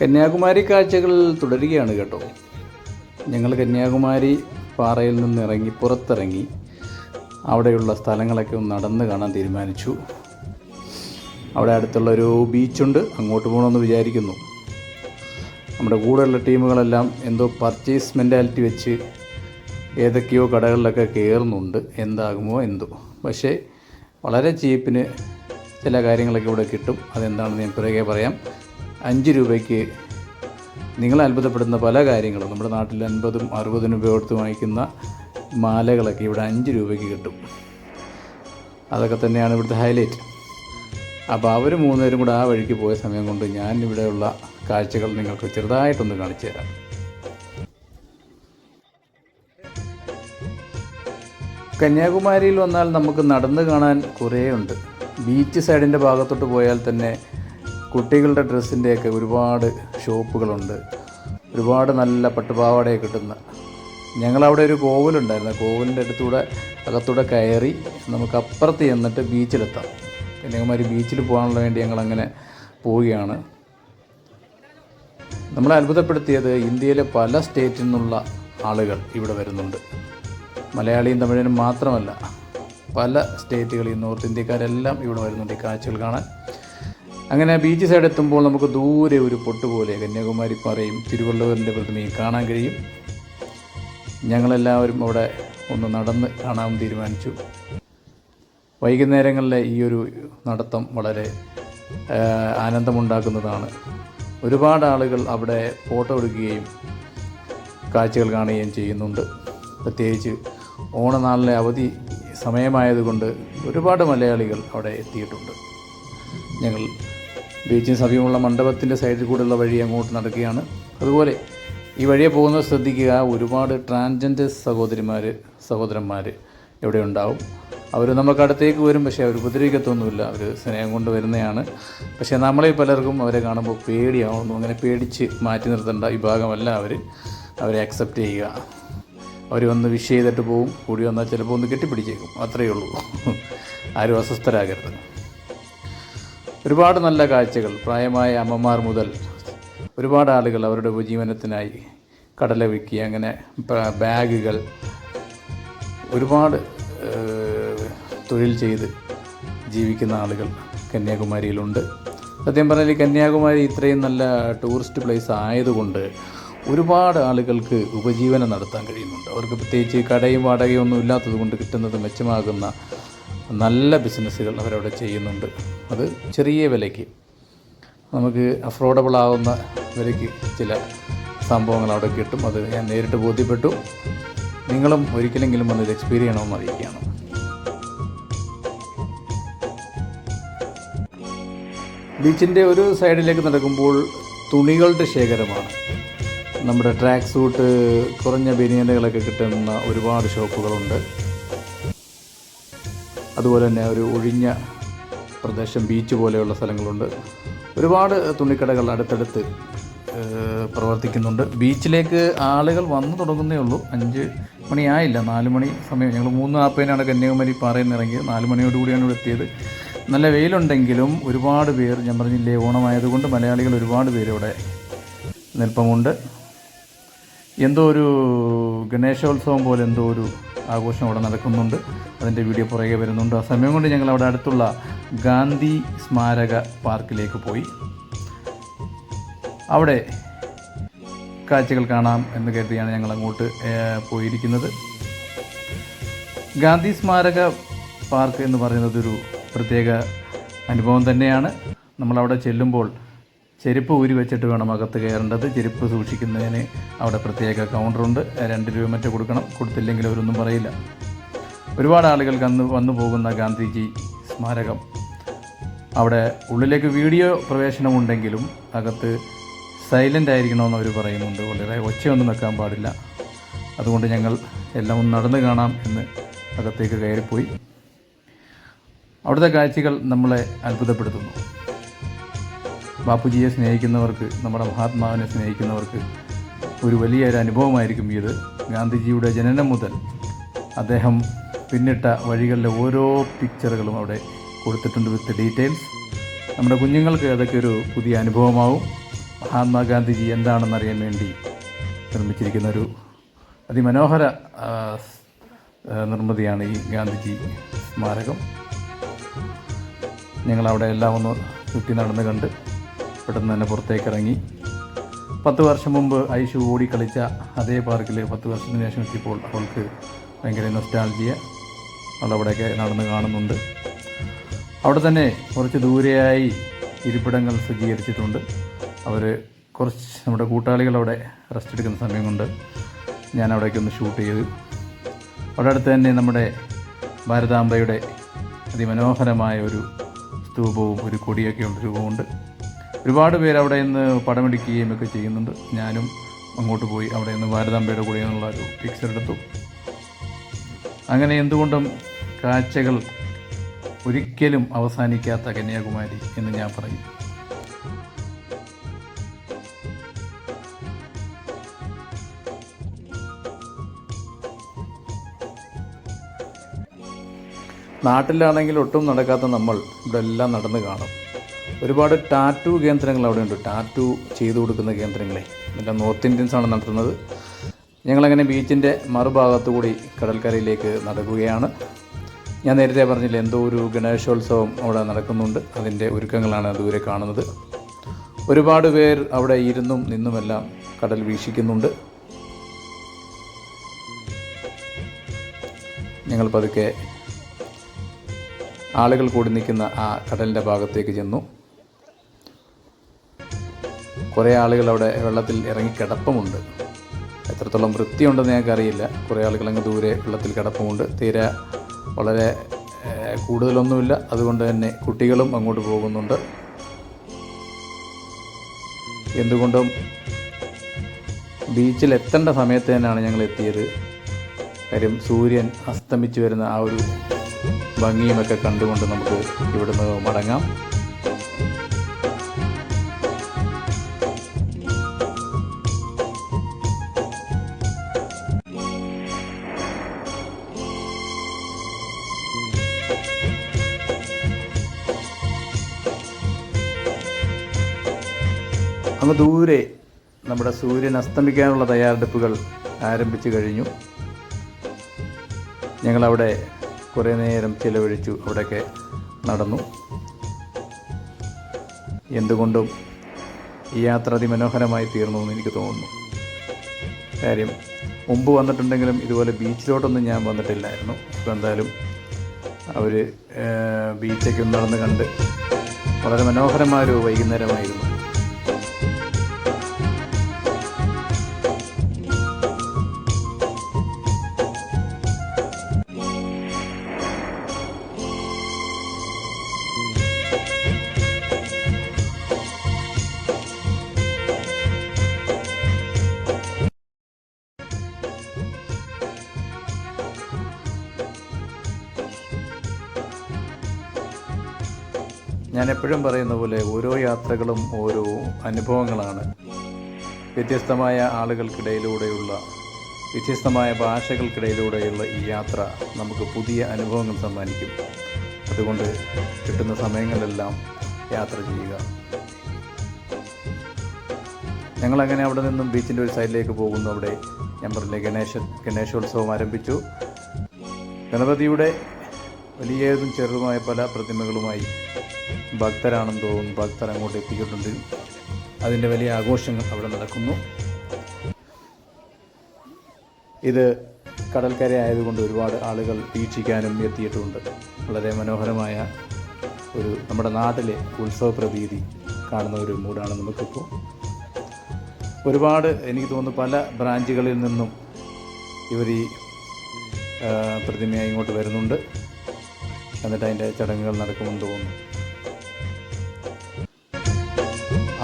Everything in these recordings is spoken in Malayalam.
കന്യാകുമാരി കാഴ്ചകൾ തുടരുകയാണ് കേട്ടോ. ഞങ്ങൾ കന്യാകുമാരി പാറയിൽ നിന്ന് ഇറങ്ങി പുറത്തിറങ്ങി അവിടെയുള്ള സ്ഥലങ്ങളൊക്കെ ഒന്ന് നടന്ന് കാണാൻ തീരുമാനിച്ചു. അവിടെ അടുത്തുള്ള അടുത്തുള്ളൊരു ബീച്ചുണ്ട് അങ്ങോട്ട് പോകണമെന്ന് വിചാരിക്കുന്നു. നമ്മുടെ കൂടെയുള്ള ടീമുകളെല്ലാം എന്തോ പർച്ചേസ് മെന്റാലിറ്റി വെച്ച് ഏതൊക്കെയോ കടകളിലൊക്കെ കയറുന്നുണ്ട്. എന്താകുമോ എന്തോ. പക്ഷേ വളരെ ചീപ്പിന് ചില കാര്യങ്ങളൊക്കെ ഇവിടെ കിട്ടും. അതെന്താണെന്ന് ഞാൻ പിറകെ പറയാം. അഞ്ച് രൂപയ്ക്ക് നിങ്ങൾ അത്ഭുതപ്പെടുന്ന പല കാര്യങ്ങളും. നമ്മുടെ നാട്ടിൽ അൻപതും അറുപതിനും രൂപ കൊടുത്ത് വാങ്ങിക്കുന്ന മാലകളൊക്കെ ഇവിടെ അഞ്ച് രൂപയ്ക്ക് കിട്ടും. അതൊക്കെ തന്നെയാണ് ഇവിടുത്തെ ഹൈലൈറ്റ് അപ്പോൾ അവർ മൂന്നുപേരും കൂടെ ആ വഴിക്ക് പോയ സമയം കൊണ്ട് ഞാൻ ഇവിടെയുള്ള കാഴ്ചകൾ നിങ്ങൾക്ക് ചെറുതായിട്ടൊന്ന് കാണിച്ചു തരാം. കന്യാകുമാരിയിൽ വന്നാൽ നമുക്ക് നടന്ന് കാണാൻ കുറേ ഉണ്ട് ബീച്ച് സൈഡിന്റെ ഭാഗത്തോട്ട് പോയാൽ തന്നെ കുട്ടികളുടെ ഡ്രസ്സിന്റെയൊക്കെ ഒരുപാട് ഷോപ്പുകളുണ്ട്. ഒരുപാട് നല്ല പട്ടുപാവാടയൊക്കെ കിട്ടുന്ന. ഞങ്ങളവിടെ ഒരു കോവിലുണ്ടായിരുന്നു. കോവിലിന്റെ അടുത്തൂടെ അകത്തൂടെ കയറി നമുക്ക് അപ്പുറത്ത് ചെന്നിട്ട് ബീച്ചിലെത്താം. കന്യാകുമാരി ബീച്ചിൽ പോകാനുള്ള വേണ്ടി ഞങ്ങളങ്ങനെ പോവുകയാണ്. നമ്മളെ അത്ഭുതപ്പെടുത്തിയത് ഇന്ത്യയിലെ പല സ്റ്റേറ്റിൽ നിന്നുള്ള ആളുകൾ ഇവിടെ വരുന്നുണ്ട്. മലയാളിയും തമിഴനും മാത്രമല്ല പല സ്റ്റേറ്റുകളിൽ നോർത്ത് ഇന്ത്യക്കാരെല്ലാം ഇവിടെ വരുന്നുണ്ട് ഈ കാഴ്ചകൾ കാണാൻ. അങ്ങനെ ബീച്ച് സൈഡ് എത്തുമ്പോൾ നമുക്ക് ദൂരെ ഒരു പൊട്ട് പോലെ കന്യാകുമാരി പാറയും തിരുവള്ളൂരിന്റെ പ്രതിമയും കാണാൻ കഴിയും. ഞങ്ങളെല്ലാവരും അവിടെ ഒന്ന് നടന്ന് കാണാൻ തീരുമാനിച്ചു. വൈകുന്നേരങ്ങളിലെ ഈ ഒരു നടത്തം വളരെ ആനന്ദമുണ്ടാക്കുന്നതാണ്. ഒരുപാട് ആളുകൾ അവിടെ ഫോട്ടോ എടുക്കുകയും കാഴ്ചകൾ കാണുകയും ചെയ്യുന്നുണ്ട്. പ്രത്യേകിച്ച് ഓണനാളിലെ അവധി സമയമായതുകൊണ്ട് ഒരുപാട് മലയാളികൾ അവിടെ എത്തിയിട്ടുണ്ട്. ഞങ്ങൾ ബീച്ചിന് സമീപമുള്ള മണ്ഡപത്തിന്റെ സൈഡിൽ കൂടെയുള്ള വഴി അങ്ങോട്ട് നടക്കുകയാണ്. അതുപോലെ ഈ വഴിയെ പോകുന്നത് ശ്രദ്ധിക്കുക ഒരുപാട് ട്രാൻജെൻഡർ സഹോദരിമാർ സഹോദരന്മാർ ഇവിടെ ഉണ്ടാവും. അവർ നമുക്ക് അടുത്തേക്ക് വരും പക്ഷേ അവർ ഉപദ്രവിക്കത്തൊന്നുമില്ല. അവർ സ്നേഹം കൊണ്ട് വരുന്നതാണ്. പക്ഷേ നമ്മളിൽ പലർക്കും അവരെ കാണുമ്പോൾ പേടിയാവുന്നു. അങ്ങനെ പേടിച്ച് മാറ്റി നിർത്തേണ്ട വിഭാഗമല്ല അവർ അവരെ. അക്സെപ്റ്റ് ചെയ്യുക. അവർ വന്ന് വിഷ് ചെയ്തിട്ട് പോവും. കൂടി വന്നാൽ ചിലപ്പോൾ ഒന്ന് കെട്ടിപ്പിടിച്ചേക്കും. അത്രയേ ഉള്ളൂ. ആരും അസ്വസ്ഥരാകരുത്. ഒരുപാട് നല്ല കാഴ്ചകൾ പ്രായമായ അമ്മമാർ മുതൽ ഒരുപാട് ആളുകൾ അവരുടെ ഉപജീവനത്തിനായി കടല വിൽക്കുക അങ്ങനെ ബാഗുകൾ ഒരുപാട് തൊഴിൽ ചെയ്ത് ജീവിക്കുന്ന ആളുകൾ കന്യാകുമാരിയിലുണ്ട്. സത്യം പറഞ്ഞാൽ കന്യാകുമാരി ഇത്രയും നല്ല ടൂറിസ്റ്റ് പ്ലേസ് ആയതുകൊണ്ട് ഒരുപാട് ആളുകൾക്ക് ഉപജീവനം നടത്താൻ കഴിയുന്നുണ്ട്. അവർക്ക് പ്രത്യേകിച്ച് കടയും വാടകയും ഒന്നും ഇല്ലാത്തത് കൊണ്ട് കിട്ടുന്നത് മെച്ചമാകുന്ന നല്ല ബിസിനസ്സുകൾ അവരവിടെ ചെയ്യുന്നുണ്ട്. അത് ചെറിയ വിലയ്ക്ക്. നമുക്ക് അഫോർഡബിൾ ആവുന്ന വിലയ്ക്ക് ചില സംഭവങ്ങൾ അവിടെ കിട്ടും. അത് ഞാൻ നേരിട്ട് ബോധ്യപ്പെട്ടു. നിങ്ങളും ഒരിക്കലെങ്കിലും വന്ന് ഇത് എക്സ്പീരിയൻ ചെയ്യണമെന്ന് അറിയിക്കുകയാണ്. ബീച്ചിന്റെ ഒരു സൈഡിലേക്ക് നടക്കുമ്പോൾ തുണികളുടെ ശേഖരമാണ്. നമ്മുടെ ട്രാക്ക് സൂട്ട് കുറഞ്ഞ ബനിയനുകളൊക്കെ കിട്ടുന്ന ഒരുപാട് ഷോപ്പുകളുണ്ട് അതുപോലെ തന്നെ ഒരു ഒഴിഞ്ഞ പ്രദേശം ബീച്ച് പോലെയുള്ള സ്ഥലങ്ങളുണ്ട്. ഒരുപാട് തുണിക്കടകൾ അടുത്തടുത്ത് പ്രവർത്തിക്കുന്നുണ്ട്. ബീച്ചിലേക്ക് ആളുകൾ വന്നു തുടങ്ങുന്നേ ഉള്ളൂ. അഞ്ച് മണിയായില്ല നാല് മണി സമയം. ഞങ്ങൾ മൂന്ന് നാൽപ്പതിനാണ് കന്യാകുമാരി പാറയിൽ നിന്ന് ഇറങ്ങിയത് നാല് മണിയോടുകൂടിയാണ് ഇവിടെ എത്തിയത്. നല്ല വെയിലുണ്ടെങ്കിലും ഒരുപാട് പേർ ഞാൻ പറഞ്ഞില്ലേ ഓണമായതുകൊണ്ട് മലയാളികൾ ഒരുപാട് പേര് ഇവിടെ നിൽപ്പമുണ്ട്. എന്തോ ഒരു ഗണേശോത്സവം പോലെ എന്തോ ഒരു ആഘോഷം അവിടെ നടക്കുന്നുണ്ട്. അതിന്റെ വീഡിയോ പുറകെ വരുന്നുണ്ട്. ആ സമയം കൊണ്ട് ഞങ്ങൾ അവിടെ അടുത്തുള്ള ഗാന്ധി സ്മാരക പാർക്കിലേക്ക് പോയി. അവിടെ കാഴ്ചകൾ കാണാം എന്ന് കരുതിയാണ് ഞങ്ങൾ അങ്ങോട്ട് പോയിരിക്കുന്നത്. ഗാന്ധി സ്മാരക പാർക്ക് എന്ന് പറയുന്നത് ഒരു പ്രത്യേക അനുഭവം തന്നെയാണ്. നമ്മളവിടെ ചെല്ലുമ്പോൾ ചെരുപ്പ് ഊരി വെച്ചിട്ട് വേണം അകത്ത് കയറേണ്ടത്. ചെരുപ്പ് സൂക്ഷിക്കുന്നതിന് അവിടെ പ്രത്യേക കൗണ്ടറുണ്ട്. രണ്ട് രൂപ മറ്റോ കൊടുക്കണം. കൊടുത്തില്ലെങ്കിൽ അവരൊന്നും പറയില്ല. ഒരുപാട് ആളുകൾക്ക് അന്ന് വന്നു പോകുന്ന ഗാന്ധിജി സ്മാരകം. അവിടെ ഉള്ളിലേക്ക് വീഡിയോ പ്രവേശനമുണ്ടെങ്കിലും അകത്ത് സൈലന്റ് ആയിരിക്കണമെന്ന് അവർ പറയുന്നുണ്ട്. വളരെ ഒച്ചയൊന്നും വെക്കാൻ പാടില്ല. അതുകൊണ്ട് ഞങ്ങൾ എല്ലാം ഒന്ന് നടന്നു കാണാം എന്ന് അകത്തേക്ക് കയറിപ്പോയി. അവിടുത്തെ കാഴ്ചകൾ നമ്മളെ അത്ഭുതപ്പെടുത്തുന്നു. ബാപ്പുജിയെ സ്നേഹിക്കുന്നവർക്ക് നമ്മുടെ മഹാത്മാവിനെ സ്നേഹിക്കുന്നവർക്ക് ഒരു വലിയ ഒരു അനുഭവമായിരിക്കും ഇത്. ഗാന്ധിജിയുടെ ജനനം മുതൽ അദ്ദേഹം പിന്നിട്ട വഴികളിലെ ഓരോ പിക്ചറുകളും അവിടെ കൊടുത്തിട്ടുണ്ട് വിത്ത് ഡീറ്റെയിൽസ് നമ്മുടെ കുഞ്ഞുങ്ങൾക്ക് അതൊക്കെ ഒരു പുതിയ അനുഭവമാവും. മഹാത്മാഗാന്ധിജി എന്താണെന്നറിയാൻ വേണ്ടി നിർമ്മിച്ചിരിക്കുന്ന ഒരു അതിമനോഹര നിർമ്മിതിയാണ് ഈ ഗാന്ധിജി സ്മാരകം. ഞങ്ങളവിടെ എല്ലാം ഒന്ന് ചുറ്റി നടന്ന് കണ്ട് പെട്ടെന്ന് തന്നെ പുറത്തേക്ക് ഇറങ്ങി പത്ത് വർഷം മുമ്പ് ഐഷു ഓടി കളിച്ച അതേ പാർക്കിൽ പത്ത് വർഷത്തിന് ശേഷം എത്തിയപ്പോൾ അവൾക്ക് ഭയങ്കര നൊസ്റ്റാൾജിയ അവളവിടെയൊക്കെ നടന്ന് കാണുന്നുണ്ട്. അവിടെ തന്നെ കുറച്ച് ദൂരെയായി ഇരിപ്പിടങ്ങൾ സജ്ജീകരിച്ചിട്ടുണ്ട്. അവർ കുറച്ച് നമ്മുടെ കൂട്ടാളികൾ അവിടെ റെസ്റ്റ് എടുക്കുന്ന സമയം കൊണ്ട് ഞാൻ അവിടേക്ക് ഒന്ന് ഷൂട്ട് ചെയ്തു. അവിടെ അടുത്ത് തന്നെ നമ്മുടെ ഭാരതാംബയുടെ അതിമനോഹരമായ ഒരു സ്തൂപവും ഒരു കൊടിയൊക്കെ ഉണ്ട് രൂപമുണ്ട്. ഒരുപാട് പേര് അവിടെ നിന്ന് പടമെടുക്കുകയും ഒക്കെ ചെയ്യുന്നുണ്ട്. ഞാനും അങ്ങോട്ട് പോയി അവിടെ നിന്ന് ഭാരതാംബയുടെ കൂടെ നിന്നുള്ള ഒരു പിക്ചർ എടുത്തു. അങ്ങനെ എന്തുകൊണ്ടും കാഴ്ചകൾ ഒരിക്കലും അവസാനിക്കാത്ത കന്യാകുമാരി എന്ന് ഞാൻ പറയും. നാട്ടിലാണെങ്കിൽ ഒട്ടും നടക്കാത്ത നമ്മൾ ഇവിടെ എല്ലാം നടന്ന് കാണും. ഒരുപാട് ടാറ്റു കേന്ദ്രങ്ങൾ അവിടെയുണ്ട്. ടാറ്റു ചെയ്തു കൊടുക്കുന്ന കേന്ദ്രങ്ങളെ. എല്ലാം നോർത്ത് ഇന്ത്യൻസ് ആണ് നടത്തുന്നത്. ഞങ്ങളങ്ങനെ ബീച്ചിന്റെ മറുഭാഗത്തുകൂടി കടൽക്കരയിലേക്ക് നടക്കുകയാണ്. ഞാൻ നേരത്തെ പറഞ്ഞില്ല എന്തോ ഒരു ഗണേശോത്സവം അവിടെ നടക്കുന്നുണ്ട്. അതിന്റെ ഒരുക്കങ്ങളാണ് ദൂരെ കാണുന്നത്. ഒരുപാട് പേർ അവിടെ ഇരുന്നും നിന്നുമെല്ലാം കടൽ വീക്ഷിക്കുന്നുണ്ട്. ഞങ്ങൾ പതുക്കെ ആളുകൾ കൂടി നിൽക്കുന്ന ആ കടലിന്റെ ഭാഗത്തേക്ക് ചെന്നു. കുറേ ആളുകൾ അവിടെ വെള്ളത്തിൽ ഇറങ്ങി കിടപ്പമുണ്ട്. എത്രത്തോളം വൃത്തിയുണ്ടെന്ന് ഞങ്ങൾക്കറിയില്ല കുറേ ആളുകൾ അങ്ങ് ദൂരെ വെള്ളത്തിൽ കിടപ്പമുണ്ട്. തീരെ വളരെ കൂടുതലൊന്നുമില്ല. അതുകൊണ്ട് തന്നെ കുട്ടികളും അങ്ങോട്ട് പോകുന്നുണ്ട്. എന്തുകൊണ്ടും ബീച്ചിൽ എത്തേണ്ട സമയത്ത് തന്നെയാണ് ഞങ്ങൾ എത്തിയത്. കാര്യം സൂര്യൻ അസ്തമിച്ചു വരുന്ന ആ ഒരു ഭംഗിയുമൊക്കെ കണ്ടുകൊണ്ട് നമുക്ക് ഇവിടുന്ന് മടങ്ങാം. അങ്ങ് ദൂരെ നമ്മുടെ സൂര്യൻ അസ്തമിക്കാനുള്ള തയ്യാറെടുപ്പുകൾ ആരംഭിച്ചു കഴിഞ്ഞു. ഞങ്ങളവിടെ കുറേ നേരം ചിലവഴിച്ചു അവിടെയൊക്കെ നടന്നു. എന്തുകൊണ്ടും ഈ യാത്ര അതിമനോഹരമായി തീർന്നു എന്ന് എനിക്ക് തോന്നുന്നു. കാര്യം മുമ്പ് വന്നിട്ടുണ്ടെങ്കിലും ഇതുപോലെ ബീച്ചിലോട്ടൊന്നും ഞാൻ വന്നിട്ടില്ലായിരുന്നു. ഇപ്പോൾ എന്തായാലും അവർ ബീച്ചൊക്കെ നടന്ന് കണ്ട് വളരെ മനോഹരമായൊരു വൈകുന്നേരമായിരുന്നു. ഞാൻ എപ്പോഴും പറയുന്ന പോലെ ഓരോ യാത്രകളും ഓരോ അനുഭവങ്ങളാണ്. വ്യത്യസ്തമായ ആളുകൾക്കിടയിലൂടെയുള്ള വ്യത്യസ്തമായ ഭാഷകൾക്കിടയിലൂടെയുള്ള ഈ യാത്ര നമുക്ക് പുതിയ അനുഭവങ്ങൾ സമ്മാനിക്കും. അതുകൊണ്ട് കിട്ടുന്ന സമയങ്ങളെല്ലാം യാത്ര ചെയ്യുക. ഞങ്ങളങ്ങനെ അവിടെ നിന്നും ബീച്ചിന്റെ ഒരു സൈഡിലേക്ക് പോകുന്നു. അവിടെ ഞാൻ പറഞ്ഞില്ലേ ഗണേശ ഗണേശോത്സവം ആരംഭിച്ചു. ഗണപതിയുടെ വലിയതും ചെറുതുമായ പല പ്രതിമകളുമായി ഭക്തരാണെന്ന് തോന്നുന്നു. ഭക്തർ അങ്ങോട്ട് എത്തിയിട്ടുണ്ട്. അതിന്റെ വലിയ ആഘോഷങ്ങൾ അവിടെ നടക്കുന്നു. ഇത് കടൽക്കര ആയതുകൊണ്ട് ഒരുപാട് ആളുകൾ വീക്ഷിക്കാനും എത്തിയിട്ടുണ്ട്. വളരെ മനോഹരമായ ഒരു നമ്മുടെ നാട്ടിലെ ഉത്സവ പ്രതീതി കാണുന്ന ഒരു മൂഡാണ് നമുക്കിപ്പോൾ. ഒരുപാട് എനിക്ക് തോന്നുന്നു പല ബ്രാഞ്ചുകളിൽ നിന്നും ഇവർ ഈ പ്രതിമയായി ഇങ്ങോട്ട് വരുന്നുണ്ട്. എന്നിട്ട് അതിന്റെ ചടങ്ങുകൾ നടക്കുമെന്ന് തോന്നുന്നു.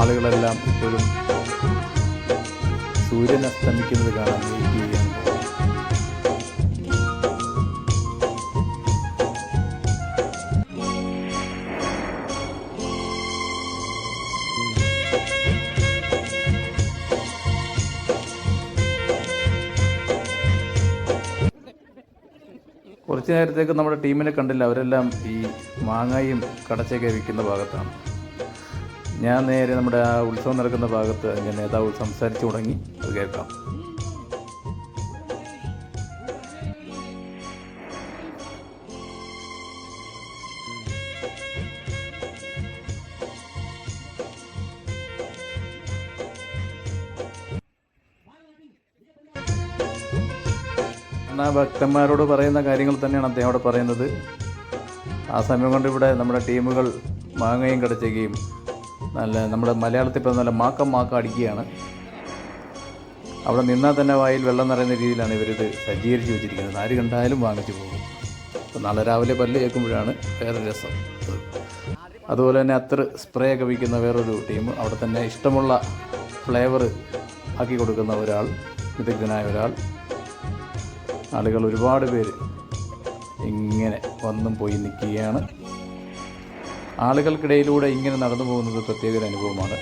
ആളുകളെല്ലാം ഇപ്പോഴും സൂര്യൻ അസ്തമിക്കുന്നത് കാണാൻ കുറച്ച് നേരത്തേക്ക് നമ്മുടെ ടീമിനെ കണ്ടില്ല. അവരെല്ലാം ഈ മാങ്ങയും കടച്ചൊക്കെ വിൽക്കുന്ന ഭാഗത്താണ്. ഞാൻ നേരെ നമ്മുടെ ആ ഉത്സവം നടക്കുന്ന ഭാഗത്ത് ഞാൻ നേതാവ് സംസാരിച്ചു തുടങ്ങി. അത് കേൾക്കാം. ഭക്തന്മാരോട് പറയുന്ന കാര്യങ്ങൾ തന്നെയാണ് അദ്ദേഹം അവിടെ പറയുന്നത്. ആ സമയം കൊണ്ട് ഇവിടെ നമ്മുടെ ടീമുകൾ മാങ്ങയും കടച്ചുകയും നല്ല നമ്മുടെ മലയാളത്തിൽ ഇപ്പോൾ നല്ല മാക്കം മാക്കം അടിക്കുകയാണ്. അവിടെ നിന്നാൽ തന്നെ വായിൽ വെള്ളം നിറയുന്ന രീതിയിലാണ് ഇവരിത് സജ്ജീകരിച്ച് വെച്ചിരിക്കുന്നത്. ആര് കണ്ടാലും വാങ്ങിച്ചു പോകും. അപ്പോൾ നാളെ രാവിലെ പല്ല് കേൾക്കുമ്പോഴാണ് വേറെ രസം. അതുപോലെ തന്നെ അത്ര സ്പ്രേ ഒക്കെ വിൽക്കുന്ന വേറൊരു ടീം അവിടെ തന്നെ ഇഷ്ടമുള്ള ഫ്ലേവർ ആക്കി കൊടുക്കുന്ന ഒരാൾ വിദഗ്ധനായ ഒരാൾ. ആളുകൾ ഒരുപാട് പേര് ഇങ്ങനെ വന്നും പോയി നിൽക്കുകയാണ്. ആളുകൾക്കിടയിലൂടെ ഇങ്ങനെ നടന്നു പോകുന്നത് പ്രത്യേക ഒരു അനുഭവമാണ്.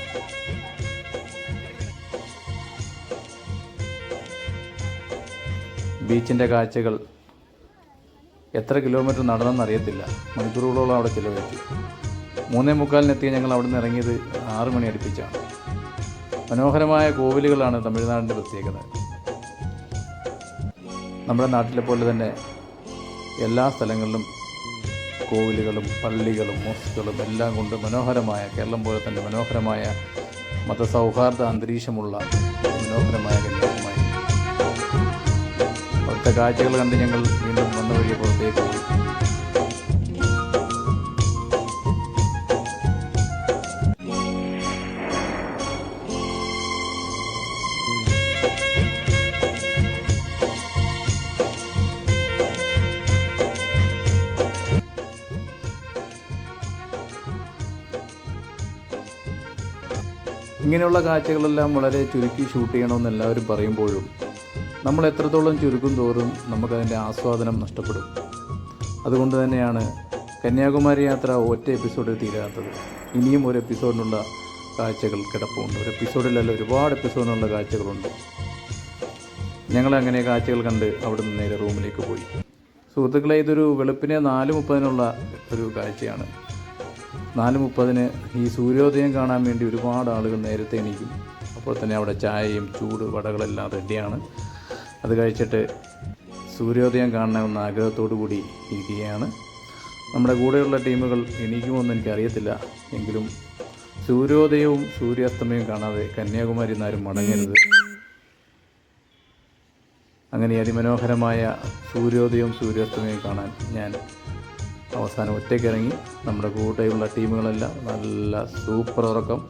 ബീച്ചിന്റെ കാഴ്ചകൾ എത്ര കിലോമീറ്റർ നടന്നെന്ന് അറിയത്തില്ല. മണിക്കൂറുകളോളം അവിടെ ചിലവഴിച്ചു. മൂന്നേ മുക്കാലിനെത്തിയ ഞങ്ങൾ അവിടെ നിന്ന് ഇറങ്ങിയത് ആറു മണി അടുപ്പിച്ചാണ്. മനോഹരമായ കോവിലുകളാണ് തമിഴ്നാടിന്റെ പ്രത്യേകത. നമ്മുടെ നാട്ടിലെ പോലെ തന്നെ എല്ലാ സ്ഥലങ്ങളിലും കോവിലുകളും പള്ളികളും മോസ്കുകളും എല്ലാം കൊണ്ട് മനോഹരമായ കേരളം പോലെ തന്നെ മനോഹരമായ മതസൗഹാർദ്ദ അന്തരീക്ഷമുള്ള മനോഹരമായ കന്യാകുമാരി അവിടുത്തെ കാഴ്ചകൾ കണ്ട് ഞങ്ങൾ വീണ്ടും വന്ന വഴിയെ പുറത്തേക്ക് പോയി. ഇങ്ങനെയുള്ള കാഴ്ചകളെല്ലാം വളരെ ചുരുക്കി ഷൂട്ട് ചെയ്യണമെന്ന് എല്ലാവരും പറയുമ്പോഴും നമ്മൾ എത്രത്തോളം ചുരുക്കും തോറും നമുക്കതിന്റെ ആസ്വാദനം നഷ്ടപ്പെടും. അതുകൊണ്ട് തന്നെയാണ് കന്യാകുമാരി യാത്ര ഒറ്റ എപ്പിസോഡിൽ തീരാത്തത്. ഇനിയും ഒരു എപ്പിസോഡിനുള്ള കാഴ്ചകൾ കിടപ്പുണ്ട്. ഒരു എപ്പിസോഡിലല്ല ഒരുപാട് എപ്പിസോഡിനുള്ള കാഴ്ചകളുണ്ട്. ഞങ്ങളങ്ങനെ കാഴ്ചകൾ കണ്ട് അവിടെ നിന്ന് നേരെ റൂമിലേക്ക് പോയി. സുഹൃത്തുക്കളെ ഇതൊരു വെളുപ്പിനെ നാല് മുപ്പതിനുള്ള ഒരു കാഴ്ചയാണ്. നാല് മുപ്പതിന് ഈ സൂര്യോദയം കാണാൻ വേണ്ടി ഒരുപാട് ആളുകൾ നേരത്തെ എണീക്കും. അപ്പോൾ തന്നെ അവിടെ ചായയും ചൂട് വടകളെല്ലാം റെഡിയാണ്. അത് കഴിച്ചിട്ട് സൂര്യോദയം കാണണമെന്ന ആഗ്രഹത്തോടു കൂടി ഇരിക്കുകയാണ്. നമ്മുടെ കൂടെയുള്ള ടീമുകൾ എണീക്കുമെന്ന് എനിക്കറിയത്തില്ല. എങ്കിലും സൂര്യോദയവും സൂര്യാസ്തമയവും കാണാതെ കന്യാകുമാരി നാരും മടങ്ങരുത്. അങ്ങനെ അതിമനോഹരമായ സൂര്യോദയവും സൂര്യാസ്തമയവും കാണാൻ ഞാൻ അവസാനം ഒറ്റയ്ക്ക് ഇറങ്ങി നമ്മുടെ കൂടെയുള്ള ടീമുകളെല്ലാം നല്ല സൂപ്പർ ഉറക്കം.